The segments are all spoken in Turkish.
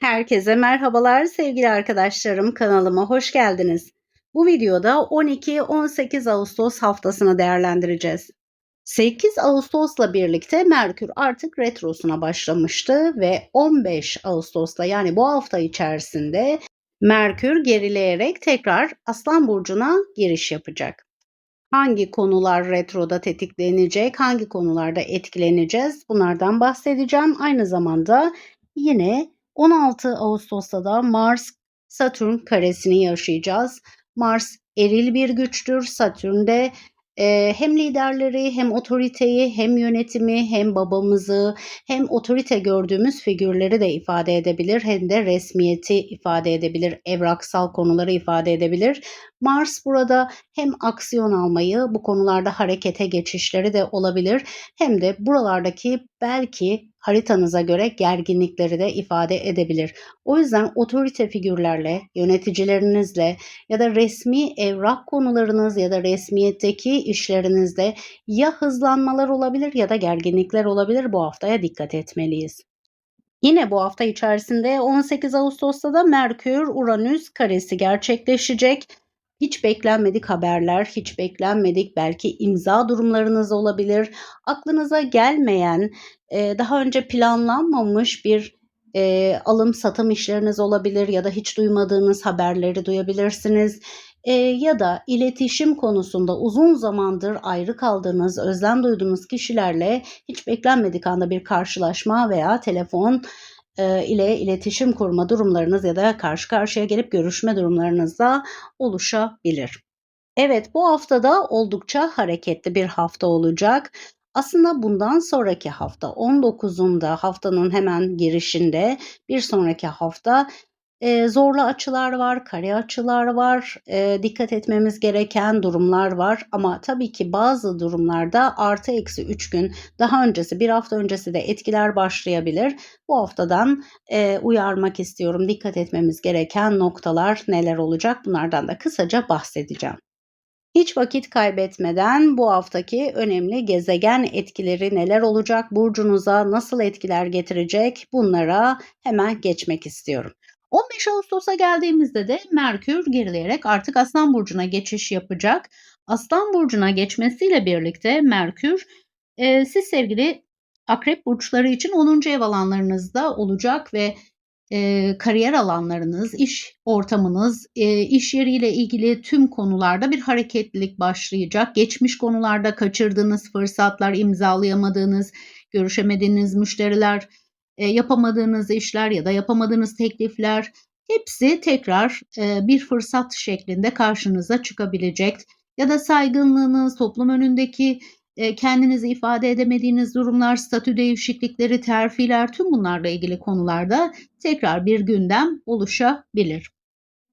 Herkese merhabalar sevgili arkadaşlarım kanalıma hoş geldiniz. Bu videoda 12-18 Ağustos haftasını değerlendireceğiz. 8 Ağustos'la birlikte Merkür artık retrosuna başlamıştı ve 15 Ağustos'ta yani bu hafta içerisinde Merkür gerileyerek tekrar Aslan burcuna giriş yapacak. Hangi konular retroda tetiklenecek, hangi konularda etkileneceğiz bunlardan bahsedeceğim. Aynı zamanda yine 16 Ağustos'ta da Mars Satürn karesini yaşayacağız. Mars eril bir güçtür. Satürn de e, hem liderleri hem otoriteyi hem yönetimi hem babamızı hem otorite gördüğümüz figürleri de ifade edebilir hem de resmiyeti ifade edebilir evraksal konuları ifade edebilir Mars burada hem aksiyon almayı bu konularda harekete geçişleri de olabilir hem de buralardaki belki haritanıza göre gerginlikleri de ifade edebilir. O yüzden otorite figürlerle, yöneticilerinizle ya da resmi evrak konularınız ya da resmiyetteki işlerinizde ya hızlanmalar olabilir ya da gerginlikler olabilir. Bu haftaya dikkat etmeliyiz. Yine bu hafta içerisinde 18 Ağustos'ta da Merkür Uranüs karesi gerçekleşecek. Hiç beklenmedik haberler, hiç beklenmedik belki imza durumlarınız olabilir. Aklınıza gelmeyen, daha önce planlanmamış bir alım satım işleriniz olabilir ya da hiç duymadığınız haberleri duyabilirsiniz. ya da iletişim konusunda uzun zamandır ayrı kaldığınız, özlem duyduğunuz kişilerle hiç beklenmedik anda bir karşılaşma veya telefon e, ile iletişim kurma durumlarınız ya da karşı karşıya gelip görüşme durumlarınız da oluşabilir. Evet bu haftada oldukça hareketli bir hafta olacak. Aslında bundan sonraki hafta 19'unda haftanın hemen girişinde bir sonraki hafta e, zorlu açılar var, kare açılar var, e, dikkat etmemiz gereken durumlar var. Ama tabii ki bazı durumlarda artı eksi 3 gün daha öncesi bir hafta öncesi de etkiler başlayabilir. Bu haftadan e, uyarmak istiyorum. Dikkat etmemiz gereken noktalar neler olacak bunlardan da kısaca bahsedeceğim. Hiç vakit kaybetmeden bu haftaki önemli gezegen etkileri neler olacak, burcunuza nasıl etkiler getirecek bunlara hemen geçmek istiyorum. 15 Ağustos'a geldiğimizde de Merkür gerileyerek artık Aslan Burcu'na geçiş yapacak. Aslan Burcu'na geçmesiyle birlikte Merkür e, siz sevgili Akrep Burçları için 10. ev alanlarınızda olacak ve e, kariyer alanlarınız, iş ortamınız, e, iş yeriyle ilgili tüm konularda bir hareketlilik başlayacak. Geçmiş konularda kaçırdığınız fırsatlar, imzalayamadığınız, görüşemediğiniz müşteriler, e, yapamadığınız işler ya da yapamadığınız teklifler hepsi tekrar e, bir fırsat şeklinde karşınıza çıkabilecek. Ya da saygınlığınız, toplum önündeki e, kendinizi ifade edemediğiniz durumlar, statü değişiklikleri, terfiler tüm bunlarla ilgili konularda tekrar bir gündem oluşabilir.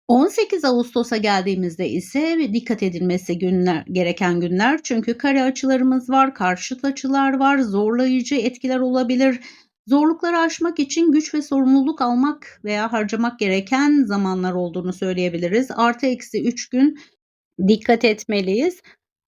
18 Ağustos'a geldiğimizde ise dikkat edilmesi günler, gereken günler çünkü kare açılarımız var, karşıt açılar var, zorlayıcı etkiler olabilir. Zorlukları aşmak için güç ve sorumluluk almak veya harcamak gereken zamanlar olduğunu söyleyebiliriz. Artı eksi 3 gün dikkat etmeliyiz.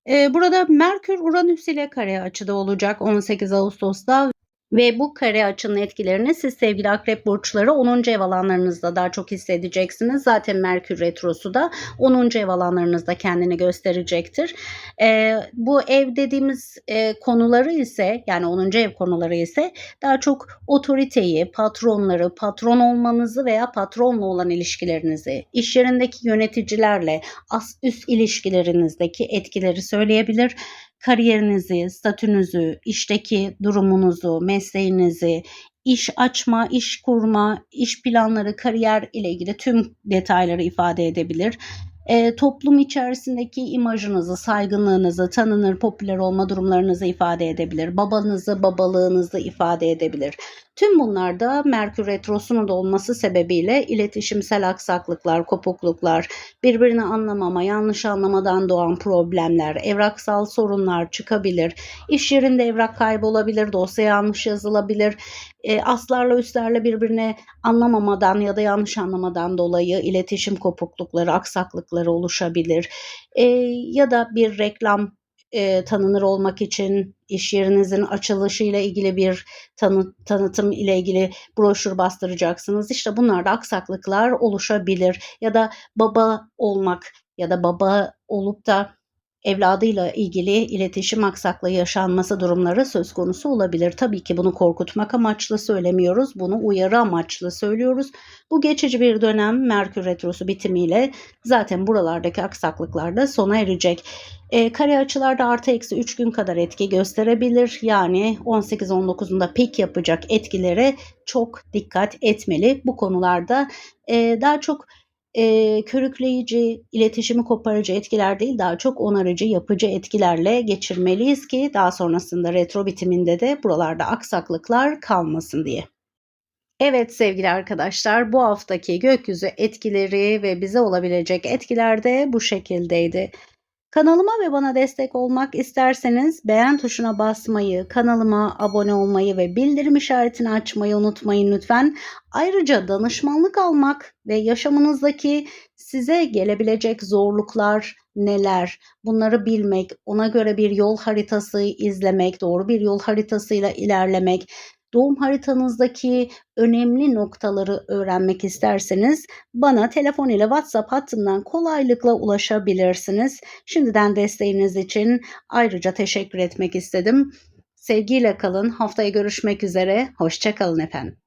Burada Merkür Uranüs ile kare açıda olacak 18 Ağustos'ta ve bu kare açının etkilerini siz sevgili akrep burçları 10. ev alanlarınızda daha çok hissedeceksiniz. Zaten Merkür Retrosu da 10. ev alanlarınızda kendini gösterecektir. E, bu ev dediğimiz e, konuları ise yani 10. ev konuları ise daha çok otoriteyi, patronları, patron olmanızı veya patronla olan ilişkilerinizi, iş yerindeki yöneticilerle, as üst ilişkilerinizdeki etkileri söyleyebilir kariyerinizi, statünüzü, işteki durumunuzu, mesleğinizi, iş açma, iş kurma, iş planları, kariyer ile ilgili tüm detayları ifade edebilir. E, toplum içerisindeki imajınızı, saygınlığınızı, tanınır, popüler olma durumlarınızı ifade edebilir. Babanızı, babalığınızı ifade edebilir. Tüm bunlarda Merkür Retrosu'nun da olması sebebiyle iletişimsel aksaklıklar, kopukluklar, birbirini anlamama, yanlış anlamadan doğan problemler, evraksal sorunlar çıkabilir. İş yerinde evrak kaybolabilir, dosya yanlış yazılabilir. E, aslarla üstlerle birbirine anlamamadan ya da yanlış anlamadan dolayı iletişim kopuklukları, aksaklıkları oluşabilir. E, ya da bir reklam e, tanınır olmak için iş yerinizin açılışıyla ilgili bir tanı, tanıtım ile ilgili broşür bastıracaksınız. İşte bunlarda aksaklıklar oluşabilir ya da baba olmak ya da baba olup da evladıyla ilgili iletişim aksaklığı yaşanması durumları söz konusu olabilir. Tabii ki bunu korkutmak amaçlı söylemiyoruz. Bunu uyarı amaçlı söylüyoruz. Bu geçici bir dönem Merkür Retrosu bitimiyle zaten buralardaki aksaklıklar da sona erecek. E, kare açılarda artı eksi 3 gün kadar etki gösterebilir. Yani 18-19'unda pik yapacak etkilere çok dikkat etmeli. Bu konularda e, daha çok e, körükleyici, iletişimi koparıcı etkiler değil daha çok onarıcı, yapıcı etkilerle geçirmeliyiz ki daha sonrasında retro bitiminde de buralarda aksaklıklar kalmasın diye. Evet sevgili arkadaşlar bu haftaki gökyüzü etkileri ve bize olabilecek etkiler de bu şekildeydi. Kanalıma ve bana destek olmak isterseniz beğen tuşuna basmayı, kanalıma abone olmayı ve bildirim işaretini açmayı unutmayın lütfen. Ayrıca danışmanlık almak ve yaşamınızdaki size gelebilecek zorluklar neler bunları bilmek, ona göre bir yol haritası izlemek, doğru bir yol haritasıyla ilerlemek doğum haritanızdaki önemli noktaları öğrenmek isterseniz bana telefon ile WhatsApp hattından kolaylıkla ulaşabilirsiniz. Şimdiden desteğiniz için ayrıca teşekkür etmek istedim. Sevgiyle kalın. Haftaya görüşmek üzere. Hoşçakalın efendim.